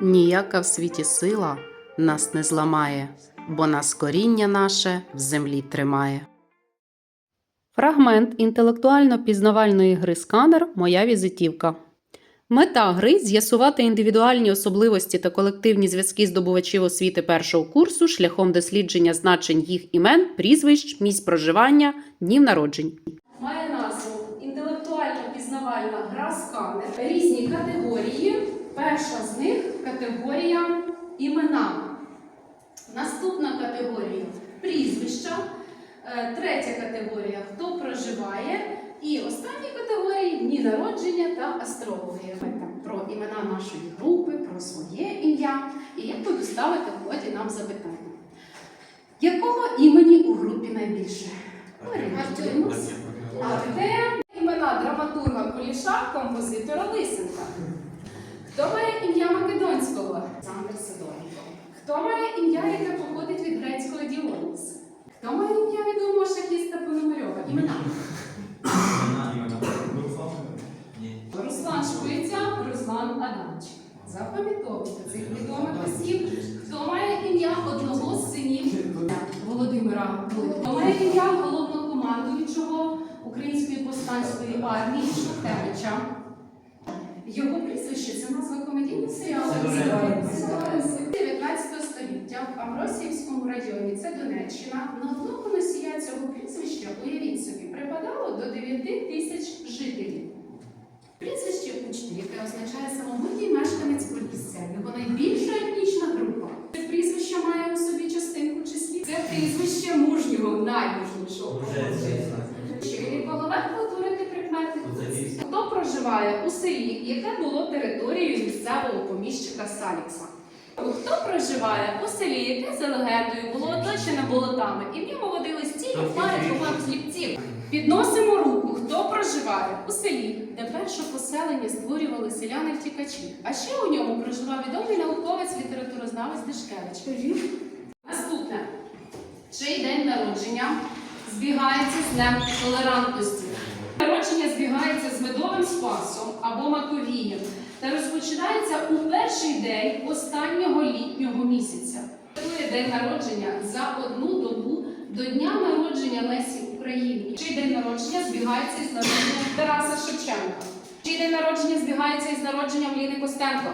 Ніяка в світі сила нас не зламає, бо нас коріння наше в землі тримає. Фрагмент інтелектуально-пізнавальної гри сканер Моя візитівка. Мета гри з'ясувати індивідуальні особливості та колективні зв'язки здобувачів освіти першого курсу шляхом дослідження значень їх імен, прізвищ, місць проживання, днів народжень. Має назву інтелектуально-пізнавальна гра сканер. Різні категорії. Перша з них категорія імена. Наступна категорія прізвища. Е, Третя категорія хто проживає. І останні категорії дні народження та астрологія. Про імена нашої групи, про своє ім'я. І я буду ставити в нам запитання. Якого імені у групі найбільше? Орієнтуємось. Артем, імена драматурга Куліша, композитора Лисенка. Хто має ім'я Македонського? Олександр Сидоренко. Хто має ім'я, яке походить від грецького Діонис? Хто має ім'я відомого шахіста Пономарьова? Імена. Руслан Шпиця, Руслан Адамчик. Запам'ятовуйте цих відомих осіб. Хто має ім'я одного з синів Володимира Великого? Хто має ім'я головнокомандуючого Української повстанської армії Шухевича? Його прізвище це назва комедійного серіалу. Сидоренко. 19 століття в Амросіївському районі, це Донеччина, на одного носія цього прізвища, уявіть собі, припадало до 9 тисяч жителів. Прізвище учні, яке означає самобутній мешканець Полісся, його найбільша етнічна група. Це прізвище має у собі частинку числі. Це прізвище мужнього, наймужнішого. Проживає у селі, яке було територією місцевого поміщика Салікса? Хто проживає у селі, яке за легендою було оточене болотами, і в ньому водились цілі хмари команд хлібців? Підносимо руку, хто проживає у селі, де перше поселення створювали селяни втікачі. А ще у ньому проживав відомий науковець, літературознавець Дешкевич. Наступне. Чий день народження збігається з днем толерантності? Народження збігається з медовим спасом або маковієм та розпочинається у перший день останнього літнього місяця. День народження за одну добу до дня народження Лесі Українки. Чий день народження збігається із народженням Тараса Шевченка? Чий день народження збігається із народженням Ліни Костенко?